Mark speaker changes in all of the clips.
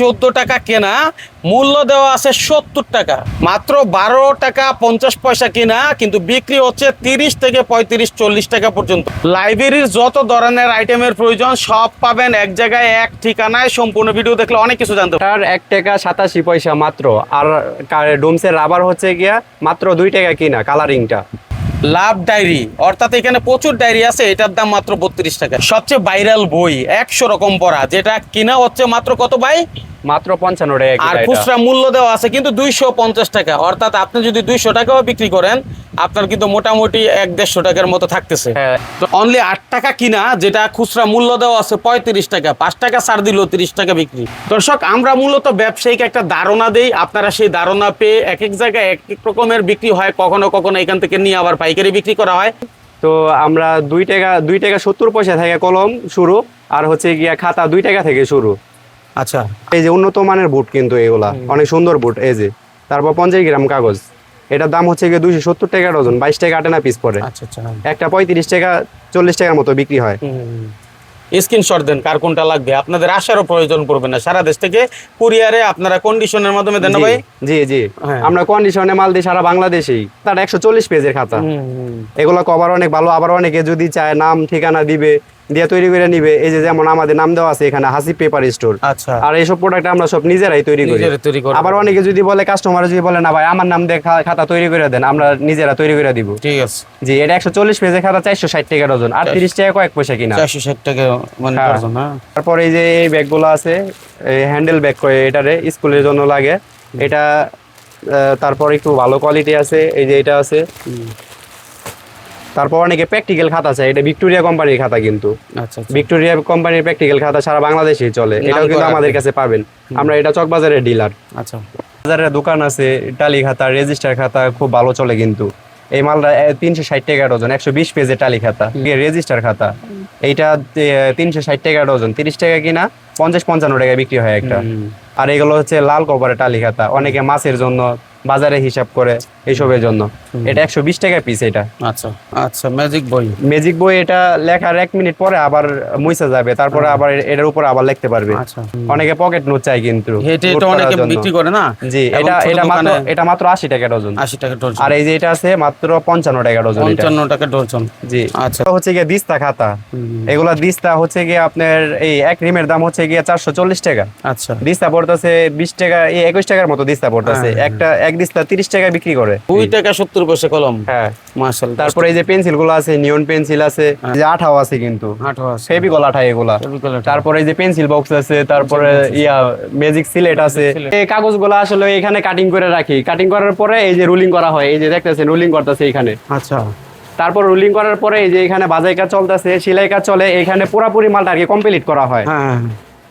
Speaker 1: চোদ্দ টাকা কেনা, মূল্য দেওয়া আছে সত্তর টাকা। মাত্র বারো টাকা পঞ্চাশ পয়সা কেনা, কিন্তু বিক্রি হচ্ছে তিরিশ থেকে পঁয়ত্রিশ, চল্লিশ টাকা পর্যন্ত। লাইব্রেরির যত ধরনের আইটেমের প্রয়োজন, সব পাবেন এক জায়গায়, এক ঠিকানায়। সম্পূর্ণ ভিডিও দেখলে অনেক কিছু জানতে।
Speaker 2: তার এক টাকা সাতাশি পয়সা মাত্র। আর ডোমসের রাবার হচ্ছে গিয়া মাত্র দুই টাকা কিনা, কালারিংটা।
Speaker 1: লাভ ডায়েরি অর্থাৎ এখানে প্রচুর ডায়েরি আছে এটার দাম মাত্র বত্রিশ টাকা। সবচেয়ে ভাইরাল বই একশো রকম পড়া যেটা কিনা হচ্ছে মাত্র কত ভাই?
Speaker 2: মাত্র পঞ্চান্ন টাকা
Speaker 1: আর খুচরা মূল্য দেওয়া আছে কিন্তু দুইশো পঞ্চাশ টাকা অর্থাৎ আপনি যদি দুইশো টাকাও বিক্রি করেন আপনার কিন্তু মোটামুটি এক দেড়শো টাকার মতো থাকতেছে।
Speaker 2: হ্যাঁ।
Speaker 1: অনলি আট টাকা কিনা যেটা খুচরা মূল্য দেওয়া আছে পঁয়ত্রিশ টাকা পাঁচ টাকা ছাড় দিল তিরিশ টাকা বিক্রি। দর্শক আমরা মূলত ব্যবসায়িক একটা ধারণা দেই আপনারা সেই ধারণা পেয়ে এক এক জায়গায় এক এক রকমের বিক্রি হয় কখনো কখনো এখান থেকে নিয়ে আবার পাইকারি বিক্রি করা হয়।
Speaker 2: তো আমরা দুই টাকা দুই টাকা সত্তর পয়সা থেকে কলম শুরু আর হচ্ছে গিয়া খাতা দুই টাকা থেকে শুরু।
Speaker 1: আচ্ছা।
Speaker 2: এই যে উন্নত মানের বুট কিন্তু এগুলা অনেক সুন্দর বুট এই যে। তারপর পঞ্চাশ গ্রাম কাগজ। এটার দাম হচ্ছে গিয়ে দুইশো সত্তর টাকা ডজন বাইশ টাকা আটে না পিস পরে একটা পঁয়ত্রিশ টাকা চল্লিশ টাকার মতো বিক্রি হয়।
Speaker 1: স্ক্রিনশট দেন কার কোনটা লাগবে। আপনাদের আসারও প্রয়োজন পড়বে না। সারা দেশ থেকে কুরিয়ারে আপনারা কন্ডিশনের মাধ্যমে দেন ভাই?
Speaker 2: জি জি।
Speaker 1: হ্যাঁ।
Speaker 2: আমরা কন্ডিশনে মাল দিই সারা বাংলাদেশেই। তার একশো চল্লিশ পেজের খাতা। এগুলো কভার অনেক ভালো আবার অনেকে যদি চায় নাম ঠিকানা দিবে দিয়ে তৈরি করে নিবে। এই যে যেমন আমাদের নাম দেওয়া আছে এখানে হাসি পেপার স্টোর।
Speaker 1: আচ্ছা।
Speaker 2: আর এইসব প্রোডাক্ট আমরা সব নিজেরাই তৈরি করি। আবার অনেকে যদি বলে কাস্টমার যদি বলে না ভাই আমার নাম দিয়ে খাতা তৈরি করে দেন আমরা নিজেরা তৈরি করে দিব।
Speaker 1: ঠিক আছে।
Speaker 2: জি এটা একশো চল্লিশ পেজের খাতা চারশো ষাট টাকা ডজন আর তিরিশ টাকা কয়েক পয়সা কিনা।
Speaker 1: চারশো ষাট টাকা মানে
Speaker 2: হ্যাঁ।
Speaker 1: হ্যাঁ।
Speaker 2: তারপর এই যে এই ব্যাগগুলো আছে হ্যান্ডেল ব্যাগ করে এটারে স্কুলের জন্য লাগে। এটা তারপর একটু ভালো কোয়ালিটি আছে। এই যে এটা আছে। তারপর অনেকে প্র্যাকটিক্যাল খাতা আছে এটা ভিক্টোরিয়া কোম্পানির খাতা কিন্তু।
Speaker 1: আচ্ছা।
Speaker 2: ভিক্টোরিয়া কোম্পানির প্র্যাকটিক্যাল খাতা সারা বাংলাদেশেই চলে। এটাও কিন্তু আমাদের কাছে পাবেন। আমরা এটা চকবাজারের ডিলার
Speaker 1: আচ্ছা।
Speaker 2: বাজারের দোকান আছে টালি খাতা রেজিস্টার খাতা খুব ভালো চলে কিন্তু। এই মালটা তিনশো ষাট টাকা ডজন একশো বিশ পেজের টালি খাতা। রেজিস্টার খাতা। এইটা তিনশো ষাট টাকা ডজন তিরিশ টাকা কিনা পঞ্চাশ পঞ্চান্ন টাকা বিক্রি হয় একটা। আর এগুলো হচ্ছে লাল কভারের টালি খাতা অনেকে মাছের জন্য বাজারে হিসাব করে এইসবের জন্য। এটা একশো বিশ টাকা পিস এটা।
Speaker 1: আচ্ছা আচ্ছা ম্যাজিক বই।
Speaker 2: ম্যাজিক বই এটা লেখার এক মিনিট পরে আবার মুইসা যাবে তারপরে আবার এটার উপর আবার লিখতে পারবে।
Speaker 1: আচ্ছা।
Speaker 2: অনেকে পকেট নোট চাই কিন্তু
Speaker 1: এটা অনেকে বিক্রি করে না?
Speaker 2: জি এটা এটা মাত্র এটা মাত্র আশি টাকা ডজন
Speaker 1: আশি টাকা ডজন
Speaker 2: আর এই যে এটা আছে মাত্র পঞ্চান্ন টাকা ডজন
Speaker 1: পঞ্চান্ন টাকা ডজন
Speaker 2: জি।
Speaker 1: আচ্ছা।
Speaker 2: হচ্ছে গিয়ে দিস্তা খাতা। এগুলা দিস্তা হচ্ছে গিয়ে আপনার এই এক রিমের দাম হচ্ছে গিয়ে চারশো চল্লিশ টাকা।
Speaker 1: আচ্ছা।
Speaker 2: দিস্তা পড়তেছে বিশ টাকা একুশ টাকার মতো দিস্তা পড়তেছে।
Speaker 1: হ্যাঁ,
Speaker 2: একটা এক দিস্তা তিরিশ টাকা বিক্রি করে।
Speaker 1: দুই টাকা সত্তর পয়সা কলম।
Speaker 2: হ্যাঁ।
Speaker 1: মার্শাল
Speaker 2: তারপরে এই যে পেন্সিলগুলো আছে নিয়ন পেন্সিল আছে যে আঠাও আছে কিন্তু।
Speaker 1: আছে।
Speaker 2: ফেবিকল আঠা এগুলা। তারপরে এই যে পেন্সিল বক্স আছে তারপরে ইয়া ম্যাজিক সিলেট আছে। এই কাগজগুলো আসলে এখানে কাটিং করে রাখি। কাটিং করার পরে এই যে রুলিং করা হয় এই যে দেখতেছেন রুলিং করতেছে এখানে।
Speaker 1: আচ্ছা।
Speaker 2: তারপর রুলিং করার পরে এই যে এখানে বাজাই কাজ চলতেছে সেলাই কাজ চলে এখানে পুরাপুরি মালটা আর কি কমপ্লিট করা হয়।
Speaker 1: হ্যাঁ।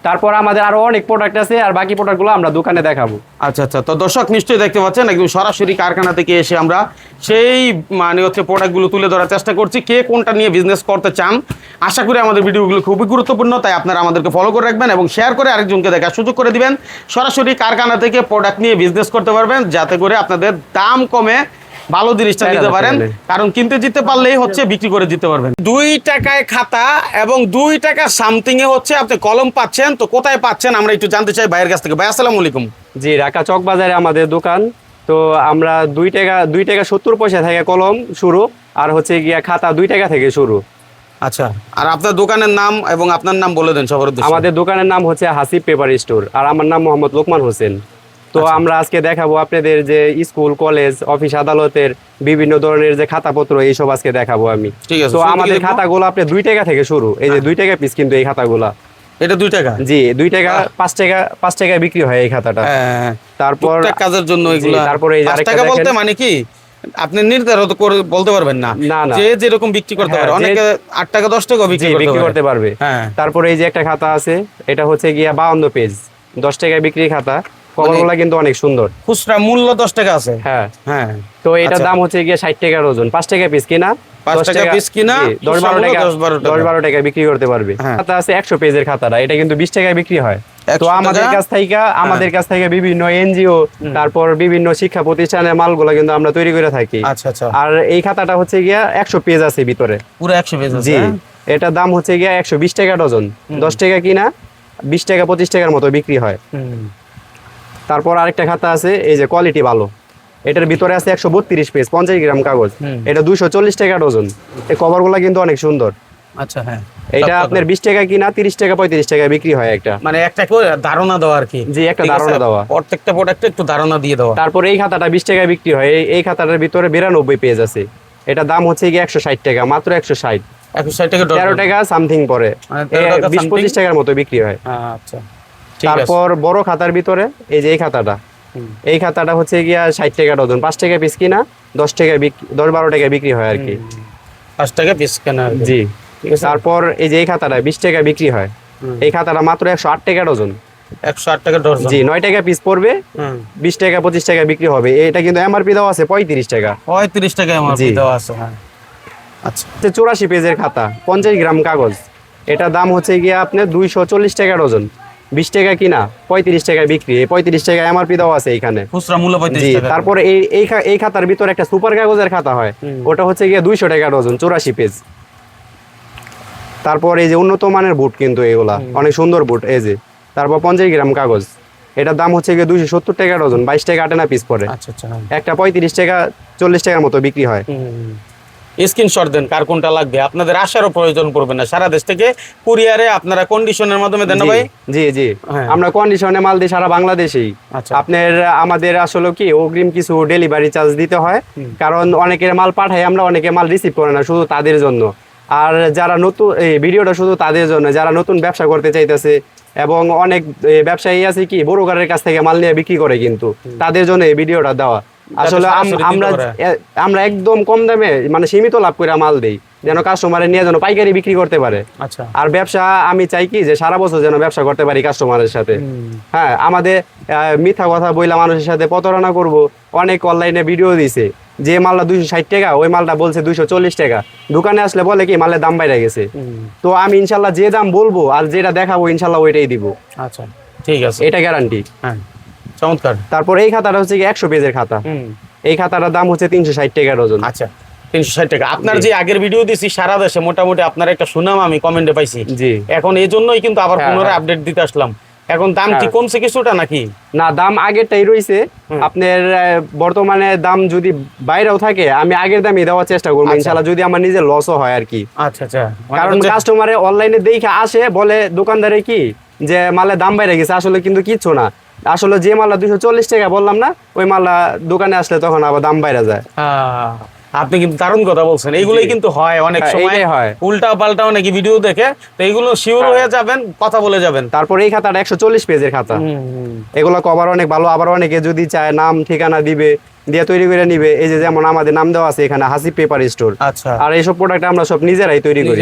Speaker 2: তারপর আমাদের আরও অনেক প্রোডাক্ট আছে, আর বাকি প্রোডাক্টগুলো আমরা দোকানে দেখাবো।
Speaker 1: আচ্ছা আচ্ছা। তো দর্শক, নিশ্চয়ই দেখতে পাচ্ছেন, একদম সরাসরি কারখানা থেকে এসে আমরা সেই মানে হচ্ছে প্রোডাক্টগুলো তুলে ধরার চেষ্টা করছি। কে কোনটা নিয়ে বিজনেস করতে চান, আশা করি আমাদের ভিডিওগুলো খুবই গুরুত্বপূর্ণ, তাই আপনারা আমাদেরকে ফলো করে রাখবেন এবং শেয়ার করে আরেকজনকে দেখার সুযোগ করে দিবেন। সরাসরি কারখানা থেকে প্রোডাক্ট নিয়ে বিজনেস করতে পারবেন, যাতে করে আপনাদের দাম কমে ভালো জিনিসটা নিতে পারেন। কারণ কিনতে জিততে পারলেই হচ্ছে বিক্রি করে দিতে পারবেন। দুই টাকায় খাতা এবং দুই টাকা সামথিং এ হচ্ছে আপনি কলম পাচ্ছেন। তো কোথায় পাচ্ছেন আমরা একটু জানতে চাই ভাইয়ের কাছ থেকে। ভাই আসসালামু আলাইকুম।
Speaker 2: জি ঢাকা চক বাজারে আমাদের দোকান। তো আমরা দুই টাকা দুই টাকা সত্তর পয়সা থেকে কলম শুরু আর হচ্ছে গিয়া খাতা দুই টাকা থেকে শুরু।
Speaker 1: আচ্ছা আর আপনার দোকানের নাম এবং আপনার নাম বলে দেন সবার উদ্দেশ্যে।
Speaker 2: আমাদের দোকানের নাম হচ্ছে হাসিব পেপার স্টোর আর আমার নাম মোহাম্মদ লোকমান হোসেন। তো
Speaker 1: আচ্ছা।
Speaker 2: আমরা আজকে দেখাবো আপনাদের যে স্কুল কলেজ অফিস আদালতের বিভিন্ন ধরনের যে খাতাপত্র এইসব আজকে দেখাবো আমি।
Speaker 1: ঠিক আছে,
Speaker 2: তো আমাদের? খাতাগুলো আপনি দুই টাকা থেকে শুরু। এই যে দুই টাকা পিস কিন্তু এই খাতাগুলা।
Speaker 1: এটা দুই টাকা?
Speaker 2: জি দুই টাকা পাঁচ টাকা পাঁচ টাকা বিক্রি হয় এই খাতাটা।
Speaker 1: হ্যাঁ
Speaker 2: তারপর
Speaker 1: কাজের জন্য এগুলো
Speaker 2: তারপরে এই
Speaker 1: টাকা বলতে মানে কি? আপনি নির্ধারিত করে বলতে পারবেন না। যে যেরকম বিক্রি করতে
Speaker 2: হ্যাঁ,
Speaker 1: পারে। অনেকে আট টাকা দশ টাকা বিক্রি করতে
Speaker 2: পারবে।
Speaker 1: হ্যাঁ।
Speaker 2: তারপরে এই যে একটা খাতা আছে এটা হচ্ছে গিয়া বাউন্ন পেজ দশ টাকা বিক্রি খাতা।
Speaker 1: মানে
Speaker 2: কলমগুলা কিন্তু অনেক সুন্দর।
Speaker 1: খুচরা মূল্য দশ টাকা আছে।
Speaker 2: হ্যাঁ।
Speaker 1: হ্যাঁ।
Speaker 2: তো এটার
Speaker 1: আচ্ছা।
Speaker 2: দাম হচ্ছে গিয়ে ষাট টাকা ওজন। পাঁচ টাকা পিস কিনা? বিক্রি করতে পারবে।
Speaker 1: হ্যাঁ।
Speaker 2: খাতা আছে একশো পেজের খাতাটা। এটা কিন্তু বিশ টাকায় বিক্রি হয়। তো আমাদের কাছ থেকে আমাদের কাছ থেকে বিভিন্ন এনজিও তারপর বিভিন্ন শিক্ষা প্রতিষ্ঠানের মালগুলো কিন্তু আমরা তৈরি করে থাকি।
Speaker 1: আচ্ছা আচ্ছা।
Speaker 2: আর এই খাতাটা হচ্ছে গিয়া একশো পেজ আছে ভিতরে।
Speaker 1: পুরো একশো পেজ
Speaker 2: জি।
Speaker 1: হ্যাঁ?
Speaker 2: এটার দাম হচ্ছে গিয়া একশো বিশ টাকা ডজন দশ টাকা কিনা বিশ টাকা পঁচিশ টাকার মতো বিক্রি হয়। তারপর আরেকটা খাতা আছে এই যে কোয়ালিটি ভালো। এটার ভিতরে আছে একশো বত্রিশ পিস পঞ্চাশ গ্রাম কাগজ। এটা দুইশো চল্লিশ টাকা ডজন এই কভারগুলো কিন্তু অনেক সুন্দর।
Speaker 1: আচ্ছা হ্যাঁ।
Speaker 2: এটা আপনার বিশ টাকা কিনা তিরিশ টাকা পঁয়ত্রিশ টাকা বিক্রি হয় একটা।
Speaker 1: মানে একটা ধারণা দেওয়া আর কি।
Speaker 2: জি, একটা ধারণা দেওয়া।
Speaker 1: প্রত্যেকটা প্রোডাক্টে একটু ধারণা দিয়ে দেওয়া।
Speaker 2: তারপর এই খাতাটা বিশ টাকা বিক্রি হয়। এই- খাতাটার ভিতরে বিরানব্বই পেজ আছে। এটা দাম হচ্ছে গিয়ে একশো ষাট টাকা মাত্র একশো ষাট।
Speaker 1: একুশ ষাট টাকা
Speaker 2: তেরো টাকা সামথিং পরে।
Speaker 1: মানে 13 টাকা
Speaker 2: বিশ পঁচিশ টাকার মতো বিক্রি হয়।
Speaker 1: আচ্ছা।
Speaker 2: তারপর বড় খাতার ভিতরে এই যে এই খাতাটা এই খাতাটা হচ্ছে গিয়া ষাট টাকা ডজন পাঁচ টাকা পিস কিনা দশ টাকা দশ বারো টাকা বিক্রি হয় আর কি।
Speaker 1: পাঁচ টাকা পিস কেনা
Speaker 2: জি।
Speaker 1: ঠিক আছে।
Speaker 2: তারপর এই যে এই খাতাটা বিশ টাকা বিক্রি হয়। এই খাতাটা মাত্র একশো আট টাকা ডজন
Speaker 1: একশো আট টাকা ডজন।
Speaker 2: জি নয় টাকা পিস পড়বে। বিশ টাকা পঁচিশ টাকা বিক্রি হবে। এটা কিন্তু এমআরপি দেওয়া আছে পঁয়ত্রিশ টাকা।
Speaker 1: পঁয়ত্রিশ টাকা
Speaker 2: জি।
Speaker 1: দেওয়া আছে হ্যাঁ। আচ্ছা।
Speaker 2: চুরাশি পেজের খাতা পঞ্চাশ গ্রাম কাগজ। এটা দাম হচ্ছে গিয়ে আপনার দুইশো চল্লিশ টাকা ডজন বিশ টাকা কিনা পঁয়ত্রিশ টাকায় বিক্রি। এই পঁয়ত্রিশ টাকা এমআরপি দেওয়া আছে এখানে
Speaker 1: খুচরা মূল্য পঁয়ত্রিশ
Speaker 2: জি
Speaker 1: টাকা।
Speaker 2: তারপরে এই এই এই খাতার ভিতরে একটা সুপার কাগজের খাতা হয়। ওটা হচ্ছে গিয়ে দুইশো টাকা ডজন চুরাশি পেজ। তারপর এই যে উন্নত মানের বুট কিন্তু এগুলা অনেক সুন্দর বুট এই যে। তারপর পঞ্চাশ গ্রাম কাগজ। এটার দাম হচ্ছে গিয়ে দুইশো সত্তর টাকা ডজন বাইশ টাকা আটে না পিস পরে।
Speaker 1: আচ্ছা আচ্ছা হ্যাঁ
Speaker 2: একটা পঁয়ত্রিশ টাকা চল্লিশ টাকার মতো বিক্রি হয়।
Speaker 1: স্ক্রিনশট দেন কার কোনটা লাগবে। আপনাদের আসারও প্রয়োজন পড়বে না। সারা দেশ থেকে কুরিয়ারে আপনারা কন্ডিশনের মাধ্যমে দেন ভাই?
Speaker 2: জি জি।
Speaker 1: হ্যাঁ।
Speaker 2: আমরা কন্ডিশনে মাল দিই সারা বাংলাদেশেই।
Speaker 1: আচ্ছা।
Speaker 2: আপনার আমাদের আসলে কি অগ্রিম কিছু ডেলিভারি চার্জ দিতে হয়। কারণ অনেকের মাল পাঠাই আমরা অনেকে মাল রিসিভ করে না শুধু তাদের জন্য। আর যারা নতুন এই ভিডিওটা শুধু তাদের জন্য যারা নতুন ব্যবসা করতে চাইতেছে এবং অনেক ব্যবসায়ী আছে কি বড়কারের কাছ থেকে মাল নিয়ে বিক্রি করে কিন্তু। তাদের জন্য এই ভিডিওটা দেওয়া। আসলে আমরা আমরা একদম কম দামে মানে সীমিত লাভ করে মাল দেই যেন কাস্টমারে নিয়ে যেন পাইকারি বিক্রি করতে পারে।
Speaker 1: আচ্ছা।
Speaker 2: আর ব্যবসা আমি চাই কি যে সারা বছর যেন ব্যবসা করতে পারি কাস্টমারের সাথে। হ্যাঁ আমাদের মিথ্যা কথা বইলা মানুষের সাথে প্রতারণা করব। অনেক অনলাইনে ভিডিও দিছে যে মালটা দুইশো ষাট টাকা ওই মালটা বলছে দুইশো চল্লিশ টাকা। দোকানে আসলে বলে কি মালের দাম বাইরে গেছে। তো আমি ইনশাল্লাহ যে দাম বলব আর যেটা দেখাবো ইনশাল্লাহ ওইটাই দিব।
Speaker 1: আচ্ছা ঠিক আছে।
Speaker 2: এটা গ্যারান্টি
Speaker 1: হ্যাঁ। চমৎকার।
Speaker 2: তারপর এই খাতাটা হচ্ছে কি একশো পেজের খাতা। এই খাতাটার দাম হচ্ছে তিনশো ষাট টাকা ডজন।
Speaker 1: আচ্ছা তিনশো ষাট টাকা। আপনার যে আগের ভিডিও দিছি সারা দেশে মোটামুটি আপনার একটা সুনাম আমি কমেন্টে পাইছি।
Speaker 2: জি।
Speaker 1: এখন এই জন্যই কিন্তু আবার
Speaker 2: হ্যাঁ,
Speaker 1: পুনরায়
Speaker 2: হ্যাঁ।
Speaker 1: আপডেট দিতে আসলাম। এখন দাম কি
Speaker 2: হ্যাঁ।
Speaker 1: কমছে কিছুটা নাকি?
Speaker 2: না দাম আগেরটাই রয়েছে আপনার বর্তমানে দাম যদি বাইরেও থাকে আমি আগের দামই দেওয়ার চেষ্টা করব।
Speaker 1: আচ্ছা।
Speaker 2: ইনশাল্লাহ যদি আমার নিজের লসও হয় আর কি।
Speaker 1: আচ্ছা আচ্ছা। মানে
Speaker 2: কারণ কাস্টমারে অনলাইনে দেখে আসে বলে দোকানদারে কি? যে মালের দাম বাইরে গেছে আসলে কিন্তু কিচ্ছু না। আসলে যে মালটা দুইশো চল্লিশ টাকা বললাম না ওই মালটা দোকানে আসলে তখন আবার দাম বাইরে যায়।
Speaker 1: আহ, আপনি কিন্তু দারুণ কথা বলছেন। এইগুলোই কিন্তু হয় অনেক
Speaker 2: হ্যাঁ,
Speaker 1: সময়।
Speaker 2: হয়।
Speaker 1: উল্টা পাল্টা নাকি ভিডিও দেখে তো এইগুলো শিওর
Speaker 2: হ্যাঁ।
Speaker 1: হয়ে। যাবেন কথা বলে যাবেন।
Speaker 2: তারপর এই খাতাটা একশো চল্লিশ পেজের খাতা। এগুলো কভার অনেক ভালো আবার অনেকে যদি চায় নাম ঠিকানা দিবে দিয়ে তৈরি করে নিবে। এই যে যেমন আমাদের নাম দেওয়া আছে এখানে হাসি পেপার স্টোর।
Speaker 1: আচ্ছা।
Speaker 2: আর এইসব প্রোডাক্ট আমরা সব নিজেরাই তৈরি করি।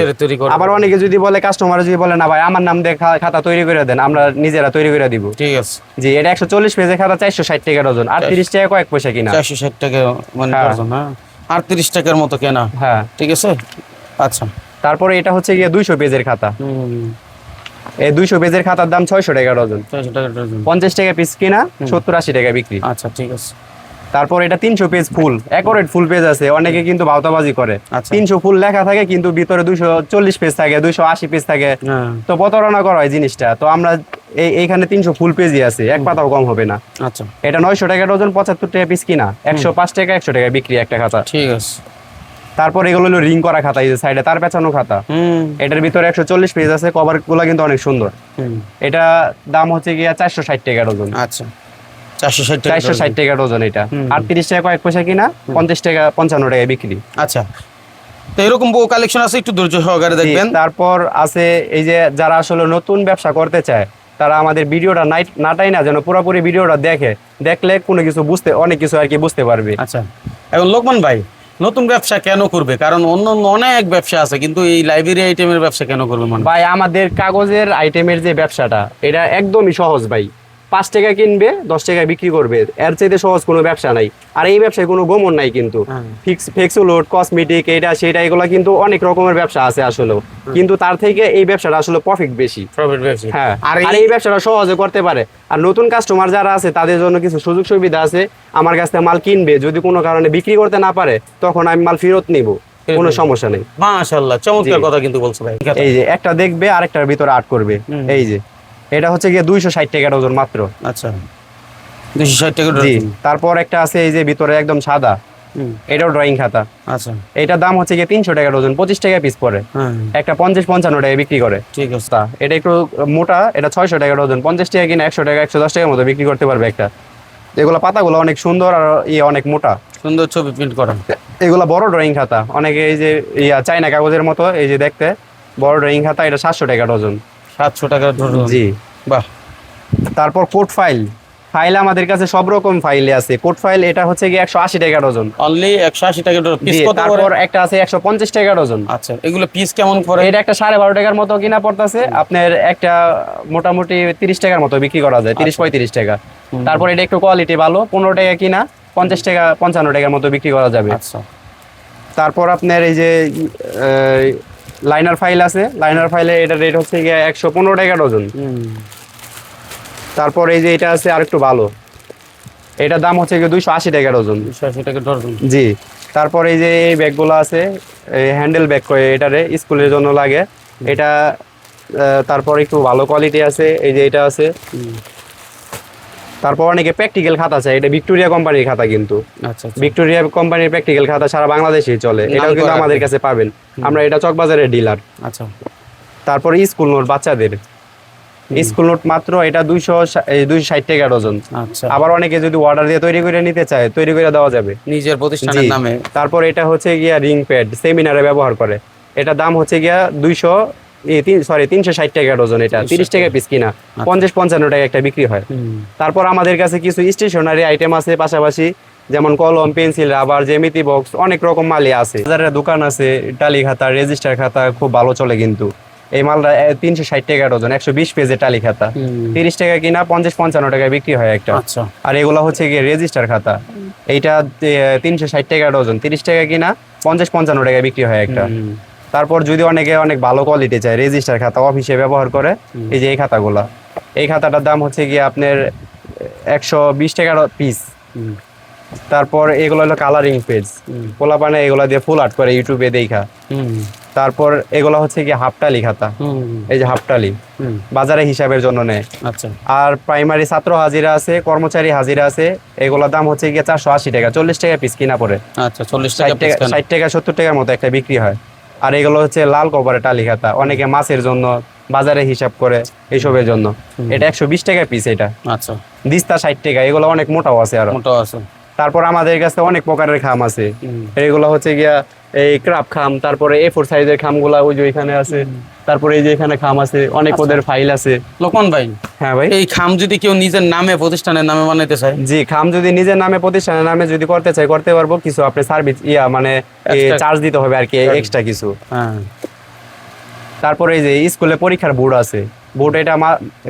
Speaker 2: আবার অনেকে যদি বলে কাস্টমার যদি বলে না ভাই আমার নাম দিয়ে খাতা তৈরি করে দেন আমরা নিজেরা তৈরি করে দিব।
Speaker 1: ঠিক আছে।
Speaker 2: জি এটা একশো চল্লিশ পেজের খাতা চারশো ষাট টাকা ডজন আর তিরিশ টাকা কয়েক পয়সা কিনা।
Speaker 1: চারশো ষাট টাকা মানে
Speaker 2: হ্যাঁ।
Speaker 1: আটত্রিশ টাকার মতো কেনা।
Speaker 2: হ্যাঁ।
Speaker 1: ঠিক আছে? আচ্ছা।
Speaker 2: তারপরে এটা হচ্ছে গিয়ে দুইশো পেজের খাতা। এই দুইশো পেজের খাতার দাম ছয়শো টাকা ডজন। পঞ্চাশ টাকা পিস কিনা সত্তর আশি টাকা বিক্রি।
Speaker 1: আচ্ছা ঠিক আছে।
Speaker 2: তারপর এটা তিনশো পেজ ফুল। একরেট ফুল পেজ আছে। অনেকে কিন্তু ভাওতাবাজি করে।
Speaker 1: আচ্ছা।
Speaker 2: তিনশো ফুল লেখা থাকে কিন্তু ভিতরে দুইশো চল্লিশ পেজ থাকে দুইশো আশি পেজ থাকে।
Speaker 1: হ্যাঁ।
Speaker 2: তো প্রতারণা করা হয় জিনিসটা। তো আমরা এইখানে তিনশো ফুল পেজই আছে এক পাতাও কম হবে না।
Speaker 1: আচ্ছা।
Speaker 2: এটা নয়শো টাকা ডজন পঁচাত্তর টাকা পিস কিনা একশো পাঁচ টাকা একশো টাকা বিক্রি একটা খাতা।
Speaker 1: ঠিক আছে।
Speaker 2: তারপর এগুলো হলো রিং করা খাতা এই যে সাইডে তার পেছানো খাতা। এটার ভিতরে একশো চল্লিশ পেজ আছে কভারগুলা কিন্তু অনেক সুন্দর। এটা দাম হচ্ছে গিয়া চারশো ষাট টাকা ডজন
Speaker 1: আচ্ছা। চারশো ষাট টাকা
Speaker 2: ডজন এটা। আটত্রিশ টাকা কয়েক পয়সা কিনা পঞ্চাশ টাকা পঞ্চান্ন টাকা বিক্রি।
Speaker 1: আচ্ছা। তো এরকম বউ কালেকশন আছে একটু ধৈর্য সহকারে দেখবেন।
Speaker 2: তারপর আছে এই যে যারা আসলে নতুন ব্যবসা করতে চায় তারা আমাদের ভিডিওটা নাইট নাটাই না যেন পুরোপুরি ভিডিওটা দেখে। দেখলে কোনো কিছু বুঝতে অনেক কিছু আর কি বুঝতে পারবে।
Speaker 1: আচ্ছা। এখন লোকমান ভাই নতুন ব্যবসা কেন করবে? কারণ অন্য অন্য অনেক ব্যবসা আছে কিন্তু এই লাইব্রেরি আইটেমের ব্যবসা কেন করবে মানে
Speaker 2: ভাই আমাদের কাগজের আইটেমের যে ব্যবসাটা এটা একদমই সহজ ভাই। পাঁচ টাকা কিনবে দশ টাকা বিক্রি করবে। এর চাইতে সহজ কোনো ব্যবসা নাই। আর এই ব্যবসায় কোনো গোমন নাই কিন্তু।
Speaker 1: হ্যাঁ।
Speaker 2: ফিক্স ফেক্সুলোড কসমেটিক এটা সেটা এগুলো কিন্তু অনেক রকমের ব্যবসা আছে আসলেও। কিন্তু তার থেকে এই ব্যবসাটা আসলে প্রফিট বেশি। হ্যাঁ।
Speaker 1: আর এই
Speaker 2: ব্যবসাটা সহজে করতে পারে। আর নতুন কাস্টমার যারা আছে তাদের জন্য কিছু সুযোগ সুবিধা আছে। আমার কাছ থেকে মাল কিনবে যদি কোনো কারণে বিক্রি করতে না পারে তখন আমি মাল ফেরত নিব। কোনো সমস্যা নেই।
Speaker 1: মাশাআল্লাহ চমৎকার। কথা কিন্তু বলছো ভাই
Speaker 2: এই যে একটা দেখবে আরেকটার ভিতরে আট করবে। এই যে। এটা হচ্ছে গিয়ে দুইশো ষাট টাকা ডজন মাত্র।
Speaker 1: আচ্ছা। দুইশো ষাট টাকা
Speaker 2: জি তারপর একটা আছে এই যে ভিতরে একদম সাদা। এটাও ড্রয়িং খাতা।
Speaker 1: আচ্ছা।
Speaker 2: এটার দাম হচ্ছে গিয়ে তিনশো টাকা ডজন পঁচিশ টাকা পিস পড়ে।
Speaker 1: হ্যাঁ।
Speaker 2: একটা পঞ্চাশ পঞ্চান্ন টাকা বিক্রি করে।
Speaker 1: ঠিক আছে।
Speaker 2: এটা একটু মোটা এটা ছয়শো টাকা ডজন পঞ্চাশ টাকা কিনা একশো টাকা একশো দশ টাকার মতো বিক্রি করতে পারবে একটা। এগুলো পাতাগুলো অনেক সুন্দর আর ইয়ে অনেক মোটা।
Speaker 1: সুন্দর ছবি প্রিন্ট করা।
Speaker 2: এগুলো বড় ড্রয়িং খাতা। অনেকে এই যে ইয়া চাইনা কাগজের মতো এই যে দেখতে বড় ড্রয়িং খাতা এটা সাতশো টাকা ডজন
Speaker 1: সাতশো টাকা ডজন
Speaker 2: জি।
Speaker 1: বাহ।
Speaker 2: তারপর কোড ফাইল। ফাইল আমাদের কাছে সব রকম ফাইল আছে। কোড ফাইল এটা হচ্ছে কি একশো আশি টাকা ডজন।
Speaker 1: অনলি একশো আশি টাকা ডজন। পিস কত করে?
Speaker 2: তারপর একটা আছে একশো পঞ্চাশ টাকা ডজন।
Speaker 1: আচ্ছা এগুলো পিস কেমন পড়ে
Speaker 2: এটা একটা সাড়ে বারো টাকার মতো কিনা পড়তেছে। আপনার একটা মোটামুটি তিরিশ টাকার মতো বিক্রি করা যায় তিরিশ পঁয়ত্রিশ টাকা। তারপর এটা একটু কোয়ালিটি ভালো পনেরো টাকা কিনা পঞ্চাশ টাকা পঞ্চান্ন টাকার মতো বিক্রি করা যাবে।
Speaker 1: আচ্ছা।
Speaker 2: তারপর আপনার এই যে লাইনার ফাইল আছে। লাইনার ফাইলে এটা রেট হচ্ছে গিয়ে একশো পনেরো টাকা ডজন। তারপর এই যে এটা আছে আরেকটু ভালো। এটার দাম হচ্ছে গিয়ে দুইশো আশি টাকা ডজন।
Speaker 1: দুশো আশি টাকা ডজন।
Speaker 2: জি। তারপর এই যে এই ব্যাগগুলো আছে এই হ্যান্ডেল ব্যাগ করে এটারে স্কুলের জন্য লাগে। এটা তারপর একটু ভালো কোয়ালিটি আছে। এই যে এটা আছে। তারপর অনেকে প্র্যাকটিক্যাল খাতা আছে এটা ভিক্টোরিয়া কোম্পানির খাতা কিন্তু।
Speaker 1: আচ্ছা।
Speaker 2: ভিক্টোরিয়া কোম্পানির প্র্যাকটিক্যাল খাতা সারা বাংলাদেশেই চলে। এটাও কিন্তু আমাদের কাছে পাবেন। আমরা এটা চকবাজারের ডিলার
Speaker 1: আচ্ছা।
Speaker 2: তারপর স্কুল নোট বাচ্চাদের। স্কুল নোট মাত্র এটা দুইশো দুইশো ষাট টাকা ডজন
Speaker 1: আচ্ছা।
Speaker 2: আবার অনেকে যদি অর্ডার দিয়ে তৈরি করে নিতে চায় তৈরি করে দেওয়া যাবে।
Speaker 1: নিজের প্রতিষ্ঠানের। নামে।
Speaker 2: তারপর এটা হচ্ছে গিয়া রিং প্যাড সেমিনারে ব্যবহার করে। এটা দাম হচ্ছে গিয়া দুইশো সরি তিনশো ষাট টাকা ডজন এটা তিরিশ টাকা পিস কিনা পঞ্চাশ পঞ্চান্ন টাকা একটা বিক্রি হয়। তারপর আমাদের কাছে কিছু স্টেশনারি আইটেম আছে পাশাপাশি যেমন কলম পেন্সিল রাবার জ্যামিতি বক্স অনেক রকম মালই আছে। বাজারের দোকান আছে টালি খাতা রেজিস্টার খাতা খুব ভালো চলে কিন্তু। এই মালটা তিনশো ষাট টাকা ডজন একশো বিশ পেজের টালি খাতা। তিরিশ টাকা কিনা পঞ্চাশ পঞ্চান্ন টাকায় বিক্রি হয় একটা।
Speaker 1: আচ্ছা।
Speaker 2: আর এগুলো হচ্ছে গিয়ে রেজিস্টার খাতা। এইটা তিনশো ষাট টাকা ডজন তিরিশ টাকা কিনা পঞ্চাশ পঞ্চান্ন টাকায় বিক্রি হয় একটা। তারপর যদি অনেকে অনেক ভালো কোয়ালিটি চায় রেজিস্টার খাতা অফিসে ব্যবহার করে এই যে এই খাতাগুলা এই খাতাটার দাম হচ্ছে গিয়ে আপনার একশো বিশ টাকার পিস তারপর এগুলো হলো কালারিং পেজ পোলাপানে এগুলো দিয়ে ফুল আর্ট করে ইউটিউবে দেখা। তারপর এগুলো হচ্ছে গিয়ে হাফটালি খাতা। এই যে হাফটালি। বাজারে হিসাবের জন্য নেয়।
Speaker 1: আচ্ছা।
Speaker 2: আর প্রাইমারি ছাত্র হাজিরা আছে কর্মচারী হাজিরা আছে এগুলোর দাম হচ্ছে গিয়ে চারশো আশি টাকা চল্লিশ টাকা পিস কিনা পড়ে
Speaker 1: আচ্ছা চল্লিশ টাকা
Speaker 2: ষাট টাকা সত্তর টাকার মতো একটা বিক্রি হয়। আর এগুলো হচ্ছে লাল কভারে টালি খাতা অনেকে মাছের জন্য বাজারে হিসাব করে এইসবের জন্য। এটা একশো বিশ টাকা পিস এটা।
Speaker 1: আচ্ছা।
Speaker 2: দিস্তা ষাট টাকা এগুলো অনেক মোটাও আছে আর।
Speaker 1: মোটাও আছে।
Speaker 2: তারপর আমাদের কাছে অনেক প্রকারের খাম আছে। এগুলো হচ্ছে গিয়া এই ক্রাপ খাম তারপরে এ ফোর সাইজের খামগুলা ওই যে ওইখানে আছে। তারপরে এই যে এখানে খাম আছে অনেক ওদের ফাইল আছে।
Speaker 1: লোকমান ভাই
Speaker 2: হ্যাঁ ভাই।
Speaker 1: এই খাম যদি কেউ নিজের নামে প্রতিষ্ঠানের নামে বানাইতে চায়?
Speaker 2: জি খাম যদি নিজের নামে প্রতিষ্ঠানের নামে যদি করতে চাই করতে পারব। কিছু আপনি সার্ভিস ইয়া মানে চার্জ দিতে হবে আর কি এক্সট্রা কিছু।
Speaker 1: হ্যাঁ।
Speaker 2: তারপরে এই যে স্কুলে পরীক্ষার বোর্ড আছে। বোর্ড এটা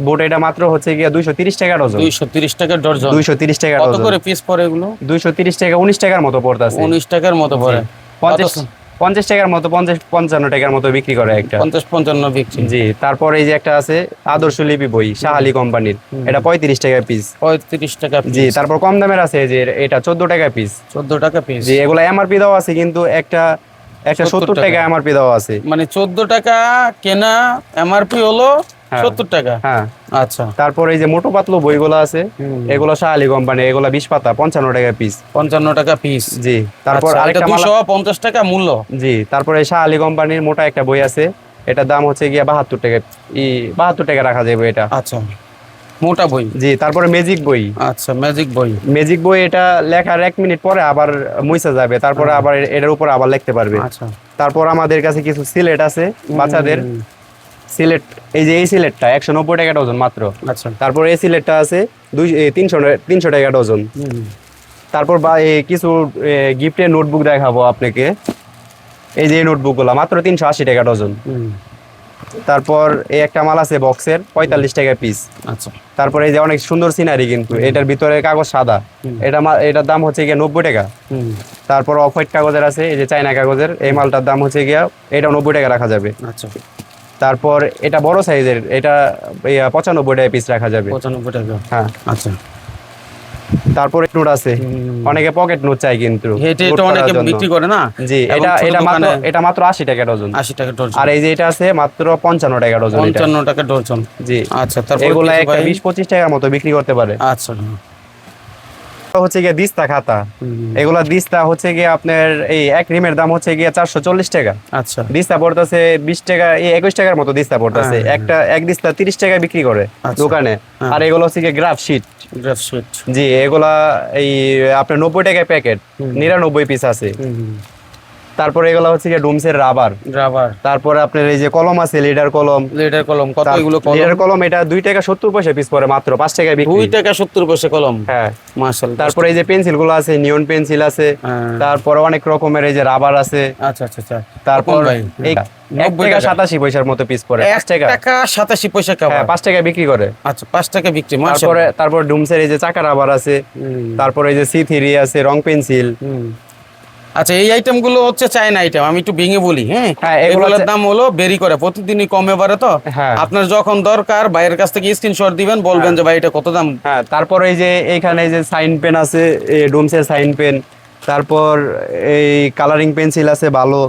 Speaker 2: বোর্ড এটা মাত্র হচ্ছে গিয়া দুইশো তিরিশ টাকা ডজন।
Speaker 1: দুইশো তিরিশ টাকা ডর্জন
Speaker 2: দুইশো তিরিশ টাকা
Speaker 1: কত করে পিস পড়ে এগুলো?
Speaker 2: দুইশো তিরিশ টাকা উনিশ টাকার মতো পড়তেছে।
Speaker 1: উনিশ টাকার মতো পড়ে।
Speaker 2: পঞ্চাশ পঞ্চাশ টাকার মতো পঞ্চাশ পঞ্চান্ন টাকার মতো বিক্রি করে একটা।
Speaker 1: পঞ্চাশ পঞ্চান্ন বিক্রি।
Speaker 2: জি তারপর এই যে একটা আছে আদর্শ লিপি বই শাহালি কোম্পানির। এটা পঁয়ত্রিশ টাকা পিস
Speaker 1: পঁয়ত্রিশ টাকা
Speaker 2: জি তারপর কম দামের আছে যে এটা চোদ্দ টাকা পিস
Speaker 1: চোদ্দ টাকা পিস
Speaker 2: জি এগুলো এমআরপি দেওয়া আছে কিন্তু একটা একটা সত্তর
Speaker 1: টাকা।
Speaker 2: এমআরপি দেওয়া আছে।
Speaker 1: মানে চোদ্দ টাকা কেনা এমআরপি হলো। সত্তর টাকা?
Speaker 2: হ্যাঁ।
Speaker 1: আচ্ছা।
Speaker 2: তারপর এই যে মোটো পাতলো বইগুলো আছে এগুলো শাহালি কোম্পানি এগুলো বিশ পাতা পঞ্চান্ন টাকা পিস
Speaker 1: পঞ্চান্ন টাকা পিস
Speaker 2: জি। তারপর আরেকটা
Speaker 1: দুশো পঞ্চাশ টাকা মূল্য?
Speaker 2: জি। তারপরে শাহালি কোম্পানির মোটা একটা বই আছে এটার দাম হচ্ছে গিয়া বাহাত্তর টাকা ই বাহাত্তর টাকা রাখা যাবে এটা
Speaker 1: আচ্ছা। মোটা বই?
Speaker 2: জি তারপরে ম্যাজিক বই।
Speaker 1: আচ্ছা ম্যাজিক বই।
Speaker 2: ম্যাজিক বই এটা লেখার এক মিনিট পরে আবার মুইসা যাবে তারপরে আবার এটার উপর আবার লিখতে পারবে।
Speaker 1: আচ্ছা।
Speaker 2: তারপর আমাদের কাছে কিছু সিলেট আছে বাচ্চাদের। সিলেট এই যে এই সিলেটটা একশো নব্বই টাকা ডজন মাত্র।
Speaker 1: আচ্ছা।
Speaker 2: তারপর এই সিলেটটা আছে দুই তিনশো তিনশো টাকা ডজন। তারপর বা এই কিছু গিফটের নোটবুক দেখাবো আপনাকে। এই যে নোটবুকগুলো মাত্র তিনশো আশি টাকা ডজন। তারপর এই একটা মাল আছে বক্সের পঁয়তাল্লিশ টাকা পিস
Speaker 1: আচ্ছা।
Speaker 2: তারপর এই যে অনেক সুন্দর সিনারি কিন্তু এটার ভিতরে কাগজ সাদা। এটা এটার দাম হচ্ছে গিয়ে নব্বই টাকা। তারপর অফ হোয়াইট কাগজের আছে এই যে চায়না কাগজের এই মালটার দাম হচ্ছে গিয়া এটা নব্বই টাকা রাখা যাবে।
Speaker 1: আচ্ছা।
Speaker 2: তারপর এটা বড় সাইজের এটা পঁচানব্বই টাকা পিস রাখা যাবে।
Speaker 1: পঁচানব্বই টাকা
Speaker 2: হ্যাঁ।
Speaker 1: আচ্ছা।
Speaker 2: তারপরে নোট আছে। অনেকে পকেট নোট চাই কিন্তু
Speaker 1: এটা অনেকে বিক্রি করে না?
Speaker 2: জি এটা এটা মাত্র এটা মাত্র আশি টাকা ডজন।
Speaker 1: আশি টাকা ডজন।
Speaker 2: আর এই যে এটা আছে মাত্র পঞ্চান্ন টাকা ডজন এটা।
Speaker 1: পঞ্চান্ন টাকা ডজন।
Speaker 2: জি।
Speaker 1: আচ্ছা তারপর
Speaker 2: এগুলা একটা বিশ পঁচিশ টাকার মতো বিক্রি করতে পারে।
Speaker 1: আচ্ছা।
Speaker 2: হচ্ছে গিয়ে দিস্তা খাতা। এগুলা দিস্তা হচ্ছে গিয়ে আপনার এই এক রিমের দাম হচ্ছে গিয়ে চারশো চল্লিশ টাকা।
Speaker 1: আচ্ছা।
Speaker 2: দিস্তা পড়তেছে বিশ টাকা এই একুশ টাকার মতো দিস্তা পড়তেছে।
Speaker 1: হ্যাঁ,
Speaker 2: একটা এক দিস্তা তিরিশ টাকা বিক্রি করে
Speaker 1: আচ্ছা।
Speaker 2: দোকানে।
Speaker 1: হ্যাঁ।
Speaker 2: আর এগুলো হচ্ছে গিয়ে graph sheet
Speaker 1: graph sheet
Speaker 2: ji এগুলা এই আপনার নব্বই টাকায় প্যাকেট নিরানব্বই পিস আছে। তারপরে এগুলো হচ্ছে গিয়ে ডুমসের রাবার।
Speaker 1: রাবার।
Speaker 2: তারপরে আপনার এই যে কলম আছে লিডার কলম।
Speaker 1: লিটার কলম কত এগুলো কলম?
Speaker 2: লিডার কলম এটা দুই টাকা সত্তর পয়সা পিস পড়ে মাত্র পাঁচ টাকায় বিক্রি।
Speaker 1: দুই টাকা সত্তর পয়সা কলম?
Speaker 2: হ্যাঁ।
Speaker 1: মার্শাল
Speaker 2: তারপরে এই যে পেন্সিলগুলো আছে নিয়ন পেন্সিল আছে
Speaker 1: হ্যাঁ।
Speaker 2: তারপরে অনেক রকমের এই যে রাবার আছে।
Speaker 1: আচ্ছা আচ্ছা আচ্ছা।
Speaker 2: তারপর এই
Speaker 1: 90
Speaker 2: টাকা
Speaker 1: টাকা।
Speaker 2: সাতাশি পয়সার মতো পিস পাঁচ টাকা।
Speaker 1: টাকা সাতাশি পয়সা
Speaker 2: হ্যাঁ পাঁচ টাকা বিক্রি করে।
Speaker 1: আচ্ছা পাঁচ টাকা বিক্রি
Speaker 2: তারপরে তারপর ডুমসের এই যে চাকা রাবার আছে তারপরে এই যে সি থ্রি আছে রং পেন্সিল
Speaker 1: আচ্ছা এই আইটেমগুলো হচ্ছে চায়না আইটেম আমি একটু ভেঙে বলি হ্যাঁ?
Speaker 2: হ্যাঁ,
Speaker 1: এগুলোর দাম হলো বেরি করে প্রতিদিনই কমে বাড়ে তো?
Speaker 2: হ্যাঁ।
Speaker 1: আপনার যখন দরকার বাইরের কাছ থেকে স্ক্রিনশট দিবেন বলবেন যে ভাই এটা কত দাম?
Speaker 2: হ্যাঁ তারপর এই যে এইখানে এই যে সাইন পেন আছে ডুমসের সাইন পেন তারপর এই কালারিং পেন্সিল আছে ভালো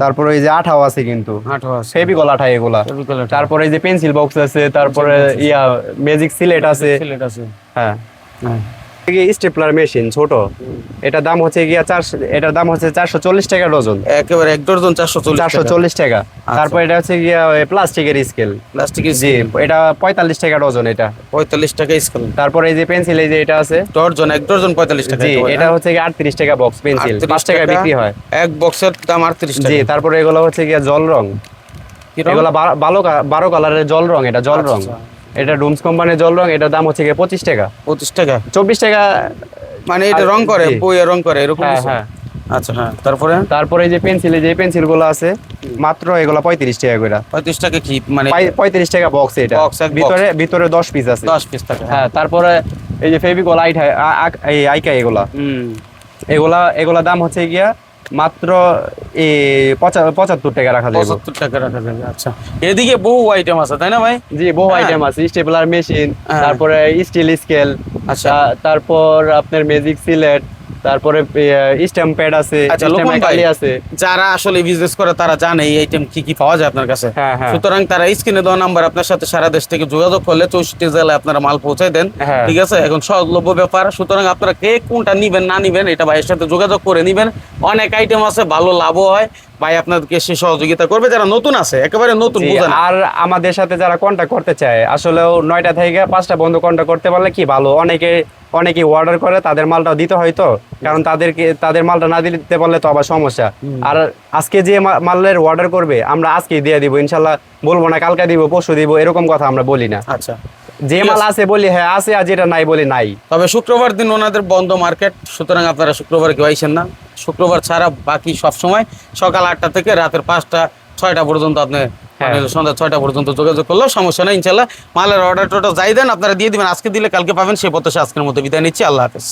Speaker 2: তারপর এই যে আঠাও আছে কিন্তু। ফেবিকল আঠা এগুলা। তারপরে এই যে পেন্সিল বক্স আছে তারপরে ইয়া ম্যাজিক সিলেট আছে।
Speaker 1: সিলেট আছে।
Speaker 2: হ্যাঁ।
Speaker 1: হ্যাঁ।
Speaker 2: স্টেপলার মেশিন ছোট এটার দাম হচ্ছে গিয়া চারশো এটার দাম হচ্ছে চারশো চল্লিশ টাকা ডজন।
Speaker 1: একেবারে এক ডজন চারশো
Speaker 2: চারশো চল্লিশ টাকা। তারপর এটা হচ্ছে গিয়া প্লাস্টিকের স্কেল
Speaker 1: প্লাস্টিকের
Speaker 2: জি এটা পঁয়তাল্লিশ টাকা ডজন এটা।
Speaker 1: পঁয়তাল্লিশ টাকা স্কেল
Speaker 2: তারপরে এই যে পেন্সিল এই যে এটা আছে।
Speaker 1: ডজন এক ডজন পঁয়তাল্লিশ টাকা
Speaker 2: জি এটা
Speaker 1: হ্যাঁ?
Speaker 2: হচ্ছে গিয়ে আটত্রিশ টাকা বক্স পেন্সিল পাঁচ টাকা বিক্রি হয়।
Speaker 1: এক বক্সের দাম আটত্রিশ
Speaker 2: জি
Speaker 1: টাকা
Speaker 2: তারপরে এগুলো হচ্ছে গিয়া জল রং? এগুলো বারো বারো কালারের জল রং এটা জল রং।
Speaker 1: আচ্ছা।
Speaker 2: এটা ডুমস কোম্পানির জল রং এটার দাম হচ্ছে গিয়ে পঁচিশ টাকা।
Speaker 1: পঁচিশ টাকা?
Speaker 2: চব্বিশ টাকা
Speaker 1: মানে এটা রং করে। বইয়ে রং করে এরকম
Speaker 2: হ্যাঁ হ্যাঁ।
Speaker 1: আচ্ছা হ্যাঁ তারপরে?
Speaker 2: তারপরে যে পেন্সিল যে পেন্সিলগুলো আছে মাত্র এগুলো পঁয়ত্রিশ টাকা করে।
Speaker 1: পঁয়ত্রিশ টাকা কি মানে
Speaker 2: পঁয়ত্রিশ টাকা বক্স এটা। ভিতরে ভিতরে দশ পিস আছে।
Speaker 1: দশ পিস টাকা
Speaker 2: হ্যাঁ। তারপরে এই যে ফেভিকল আইট এই আইকা এগুলা।
Speaker 1: হুম।
Speaker 2: এগুলা এগুলা দাম হচ্ছে গিয়া মাত্র এই পঁচাত্তর টাকা রাখা যাবে
Speaker 1: পঁচাত্তর টাকা রাখা যাবে আচ্ছা এদিকে বহু আইটেম আছে তাই না ভাই
Speaker 2: জি বহু
Speaker 1: হ্যাঁ।
Speaker 2: আইটেম আছে স্টেপলার মেশিন
Speaker 1: হ্যাঁ।
Speaker 2: তারপরে স্টিল স্কেল
Speaker 1: আচ্ছা।
Speaker 2: তারপর আপনার ম্যাজিক সিলেট তারপরে স্ট্যাম্প প্যাড আছে
Speaker 1: আচ্ছা
Speaker 2: আছে।
Speaker 1: যারা আসলে বিজনেস করে তারা জানে এই আইটেম কি কি পাওয়া যায় আপনার কাছে।
Speaker 2: হ্যাঁ, হ্যাঁ।
Speaker 1: সুতরাং তারা স্ক্রিনে দেওয়া নাম্বার আপনার সাথে সারা দেশ থেকে যোগাযোগ করলে চৌষট্টি জেলায় আপনারা মাল পৌঁছে দেন
Speaker 2: হ্যাঁ।
Speaker 1: ঠিক আছে? এখন সহজলভ্য ব্যাপার। সুতরাং আপনারা কে কোনটা নিবেন না নিবেন এটা ভাইয়ের সাথে যোগাযোগ করে নিবেন। অনেক আইটেম আছে ভালো লাভও হয়। ভাই আপনাদেরকে সে সহযোগিতা করবে যারা নতুন আছে একেবারে নতুন
Speaker 2: আর আমাদের সাথে যারা কন্ট্যাক্ট করতে চায় আসলেও নয়টা থেকে পাঁচটা বন্ধু কন্ট্যাক্ট করতে পারলে কি ভালো? অনেকে অনেকে অর্ডার করে তাদের মালটা দিতে হয়তো কারণ তাদেরকে তাদের মালটা না দিতে পারলে তো আবার সমস্যা। আর আজকে যে মালের অর্ডার করবে আমরা আজকেই দিয়ে দিব ইনশাল্লাহ বলব না কালকে দিব পরশু দিব এরকম কথা আমরা বলি না।
Speaker 1: আচ্ছা।
Speaker 2: যে মাল আছে। বলি হ্যাঁ আছে আর যেটা নাই বলে নাই।
Speaker 1: তবে শুক্রবার দিন ওনাদের বন্ধ মার্কেট সুতরাং আপনারা শুক্রবার কেউ আইসেন না। শুক্রবার ছাড়া বাকি সব সময় সকাল আটটা থেকে রাতের পাঁচটা ছয়টা পর্যন্ত আপনি
Speaker 2: হ্যাঁ।
Speaker 1: সন্ধ্যা ছয়টা পর্যন্ত যোগাযোগ করলেও সমস্যা নেই ইনশাল্লাহ মালের অর্ডার টোটা যাই দেন আপনারা দিয়ে দিবেন। আজকে দিলে কালকে পাবেন সেই প্রত্যাশা আজকের মধ্যে বিদায় নিচ্ছি। আল্লাহ হাফেজ।